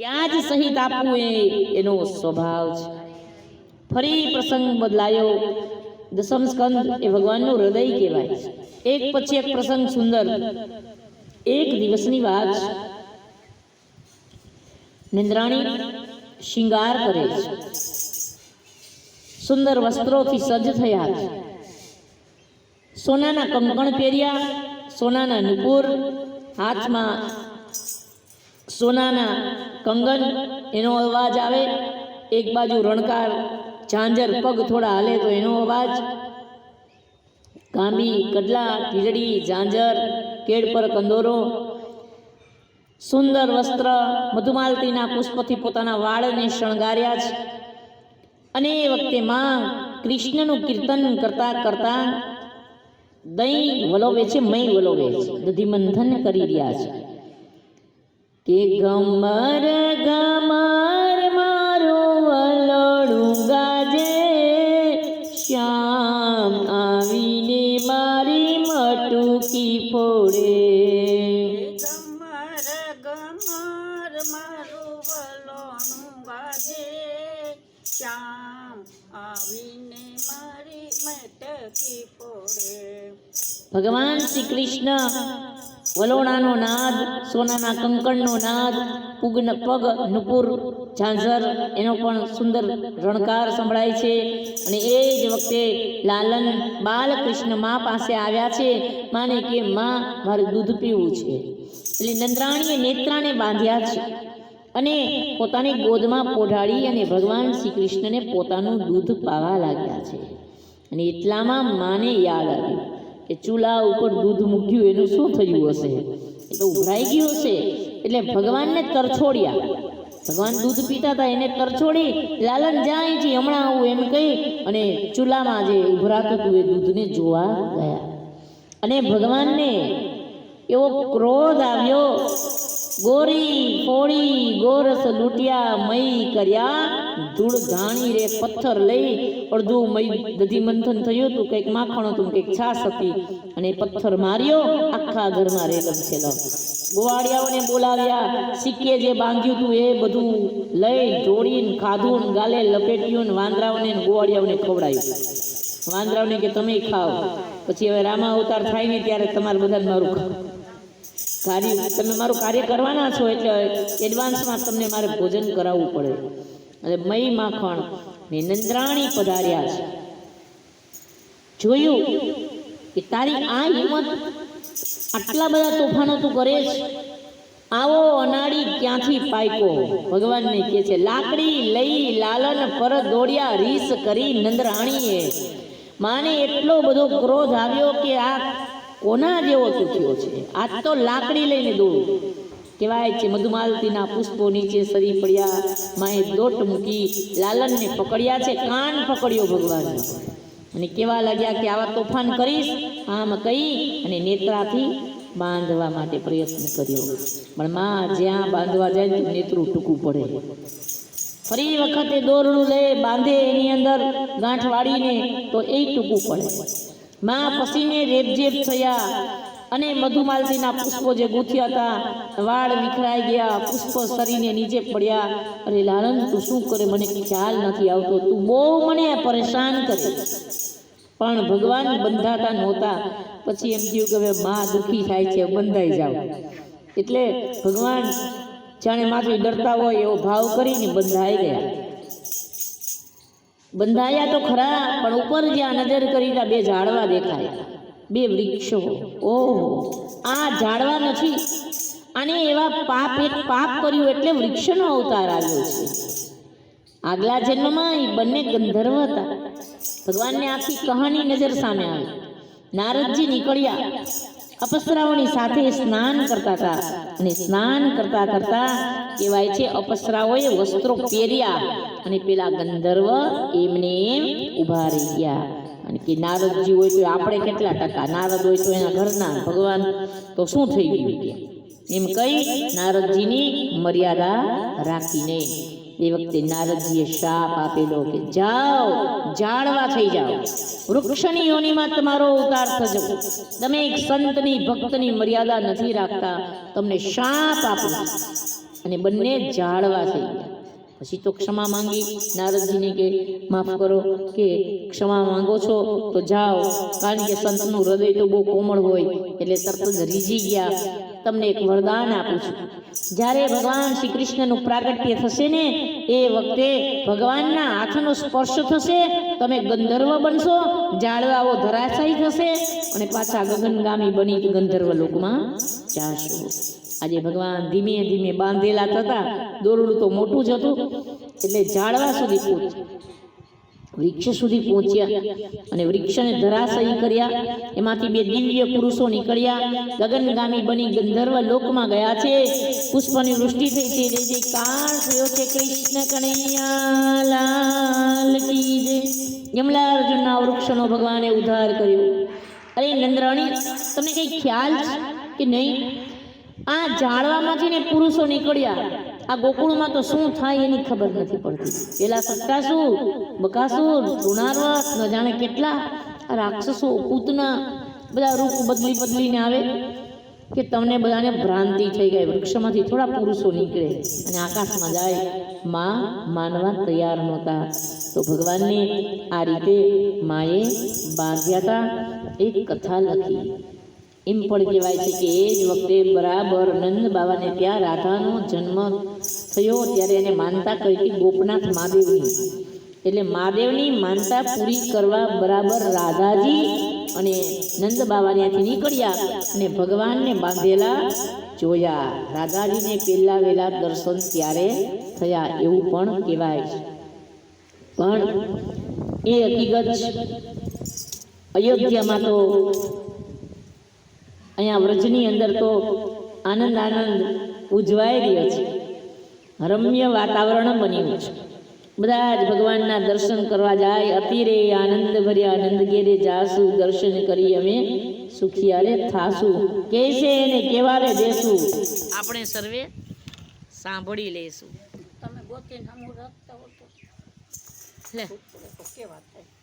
ત્યાં જ સહિત આપવું એ એનો સ્વભાવ છે. ફરી પ્રસંગ બદલાયો. દસમ સ્કંદ એ ભગવાનનું હૃદય કહેવાય એક પછી એક પ્રસંગ સુંદર. એક દિવસની વાત નિંદ્રાણી શિંગાર કરે છે. સુંદર વસ્ત્રોથી સજ્જ થયા છે. સોનાના કંકણ પહેર્યા, સોનાના નુપુર, હાથમાં સોનાના કંગન, એનો અવાજ આવે. એક બાજુ રણકાર, ઝાંઝર પગ થોડા હાલે તો એનો અવાજ. કાંબી કડલા ઢીલડી ઝાંઝર કેડ પર કંદોરો. સુંદર વસ્ત્ર મધુમાલતીના પુષ્પથી પોતાના વાળને શણગાર્યા છે અને એ વખતે માં કૃષ્ણનું કીર્તન કરતા કરતા દહીં વલોવે છે, મય વલોવે છે. દધી મંથન કરી રહ્યા છે. કે ગમર ગમર મારો વલોડું ગાજે. શ્યામ આવીને મારી મટુકી ફોડે. ગમર ગમર મારું વલોણું વાજે શ્યામ આવીને મારી મટકી ફોડે. ભગવાન શ્રી કૃષ્ણ. વલોણાનો નાદ, સોનાના કંકણનો નાદ પુગ પગ, નુપુર, ઝાંઝર, એનો પણ સુંદર રણકાર સંભળાય છે. અને એ જ વખતે લાલન બાલકૃષ્ણ મા પાસે આવ્યા છે, માને કે માં મારે દૂધ પીવું છે. એટલે નંદરાણીએ નેત્રાને બાંધ્યા છે અને પોતાની ગોદમાં પોઢાડી અને ભગવાન શ્રી કૃષ્ણને પોતાનું દૂધ પાવા લાગ્યા છે. અને એટલામાં માને યાદ આવ્યું કે ચૂલા ઉપર દૂધ મૂક્યું, એનું શું થયું હશે? એ તો ઉભરાઈ ગયું હશે. એટલે ભગવાનને તરછોડ્યા. ભગવાન દૂધ પીતા હતા, એને તરછોડી લાલન જાય છે, હમણાં આવું એમ કહી અને ચૂલામાં જે ઉભરાતું હતું, એ દૂધને જોવા ગયા. અને ભગવાનને એવો ક્રોધ આવ્યો, ગોરી ફોડી ગોરસ લૂંટ્યા, મય કર્યા ધૂળ ધાણી રે, પથ્થર લઈ અડધું મય દધી મંથન થયું હતું, કંઈક માખણ હતું, કંઈક છાશ હતી. અને પથ્થર માર્યો, આખા ઘરમાં રેલમ છેલમ ગોવાળિયાઓને બોલાવ્યા, સિક્કે જે બાંધ્યું હતું એ બધું લઈ જોડીને ખાધું ગાલે લપેટ્યું ને વાંદરાઓને ગોવાળિયાઓને ખવડાવ્યું વાંદરાઓને કે, તમે ખાઓ. પછી હવે રામા અવતાર થાય ને ત્યારે તમારે બધાને મારું કાર્ય તમે મારું કાર્ય કરવાના છો એટલે એડવાન્સમાં તમને મારે ભોજન કરાવવું પડે. એટલે મય માખણ ને નંદ્રાણી પધાર્યા છે. જોયું કે તારી આ હિંમત આટલા બધા તોફાનો તું કરે છે. આવો અનાડી ક્યાંથી પાયકો. ભગવાનને કહે છે, લાકડી લઈ લાલન પર દોડ્યા રીસ કરી નંદરાણીએ. માને એટલો બધો ક્રોધ આવ્યો કે આ કોના જેવો તું છે? આજ તો લાકડી લઈને દોડ કહેવાય છે મધુમાલતીના પુષ્પો નીચે સરી પડ્યા, માએ દોટ મૂકી લાલનને પકડ્યા છે, કાન પકડ્યો ભગવાન અને કેવા લાગ્યા કે આવા તોફાન કરીશ, આમ કહી અને નેત્રાથી બાંધવા માટે પ્રયત્ન કર્યો. પણ માં જ્યાં બાંધવા જાય નેત્રું ટૂંકું પડે. ફરી વખતે દોરડું લે, બાંધે એની અંદર ગાંઠ વાળીને તો એ ટૂંકું પડે. માં પસીને રેબઝેબ થયા. અને મધુમાલતીના પુષ્પો જે ગૂંથ્યા હતા, વાળ વિખરાઈ ગયા, પુષ્પો સરીને નીચે પડ્યા. અરે લાલન, તું શું કરે? મને ખ્યાલ નથી આવતો. તું બહુ મને પરેશાન કરે પણ ભગવાન બંધાતા નહોતા. પછી એમ થયું કે હવે મા દુઃખી થાય છે, બંધાઈ જાઓ. એટલે ભગવાન જાણે માથું ડરતા હોય એવો ભાવ કરીને બંધાઈ ગયા. બંધાયા તો ખરા, પણ ઉપર જ્યાં નજર કરી ત્યાં બે ઝાડવા દેખાયા. બે વૃક્ષો. ઓહો, આ ઝાડવા નથી. અને એવા પાપ એક પાપ કર્યું એટલે વૃક્ષનો અવતાર આવ્યો છે. આગલા જન્મમાં એ બંને ગંધર્વ હતા. ભગવાનને આખી કહાની નજર સામે આવી. નારદજી નીકળ્યા. અપસરાઓની સાથે સ્નાન કરતા હતા. અને સ્નાન કરતા કરતા કહેવાય છે, અપસરાઓએ વસ્ત્રો પહેર્યા. અને પેલા ગંધર્વ એમને એમ ઊભા રહી ગયા અને કે નારદજી હોય તો આપણે કેટલા ટકા? નારદ હોય તો એના ઘરના ભગવાન. તો શું થઈ ગયું કે? એમ કહી નારદજીની મર્યાદા રાખીને એ વખતે નારદજીએ શાપ આપેલો કે જાઓ ઝાડવા થઈ જાઓ. વૃક્ષની યોનીમાં તમારો ઉતાર થજો. તમે એક સંતની, ભક્તની મર્યાદા નથી રાખતા. તમને શાપ આપું અને બંને ઝાડવા થઈ ગયા. પછી તો ક્ષમા માંગી. નારદજીને કે, માફ કરો, કે ક્ષમા માંગો છો, તો જાઓ. કારણ કે સંતનું હૃદય તો બહુ કોમળ હોય, એટલે તરત જ રીઝી ગયા. તમને એક વરદાન આપું છું. જ્યારે ભગવાન શ્રી કૃષ્ણનું પ્રાગટ્ય થશે ને, એ વખતે ભગવાનના હાથનો સ્પર્શ થશે, તમે ગંધર્વ બનશો, જાળવાઓ ધરાશાયી થશે અને પાછા ગગનગામી બની ગંધર્વ લોકમાં જાશો. આજે ભગવાન ધીમે ધીમે બાંધેલા થતા, દોરડું તો મોટું જ હતું, એટલે ઝાડવા સુધી પહોંચ વૃક્ષ સુધી પહોંચ્યા અને વૃક્ષને ધરાશયી કર્યા. એમાંથી બે દિવ્ય પુરુષો નીકળ્યા. ગગનગામી બની ગંધર્વ લોકમાં ગયા છે. પુષ્પની વૃષ્ટિ થઈ છે જે જે કાળ થયો છે. કૃષ્ણ કનૈયા લાલ કી યમલા અર્જુનના વૃક્ષનો ભગવાને ઉદ્ધાર કર્યો. અરે નંદરાણી, તમને કઈ ખ્યાલ કે નહીં? આ ઝાડવામાંથી ને પુરુષો નીકળ્યા. આ ગોકુળમાં તો શું થાય એની ખબર નથી પડતી. પેલા સત્તાસુર, બકાસુર તૃણારવત ન જાણે કેટલા રાક્ષસો પૂતના બધા રૂપ બદલી બદલીને આવે કે તમને બધાને ભ્રાંતિ થઈ ગઈ, વૃક્ષમાંથી થોડા પુરુષો નીકળે અને આકાશમાં જાય. માં માનવા તૈયાર નહોતા. તો ભગવાનને આ રીતે માએ બાંધ્યા હતા. એક કથા લખી. એમ પણ કહેવાય છે કે એ જ વખતે બરાબર નંદ બાબાને ત્યાં રાધાનો જન્મ થયો ત્યારે એને માનતા કહી હતી ગોપનાથ મહાદેવની. એટલે મહાદેવની માનતા પૂરી કરવા બરાબર રાધાજી અને નંદ બાબા ત્યાંથી નીકળ્યા અને ભગવાનને બાંધેલા જોયા. રાધાજીને પહેલા વહેલા દર્શન ત્યારે થયા એવું પણ કહેવાય પણ એ હકીકત અયોધ્યામાં તો અહીંયા વ્રજની અંદર તો આનંદ આનંદ ઉજવાઈ રહ્યો છે. રમ્ય વાતાવરણ બન્યું છે. બધા જ ભગવાનના દર્શન કરવા જાય અતિરે આનંદ ભર્યા આનંદ ઘેરે જાસુ દર્શન કરી અમે સુખિયારે થાસું કે છે એને કેવારે દેશું. આપણે સર્વે સાંભળી લેશું તમે ગોતીને હમું રાખતા હો લે. તો કેવા થાય?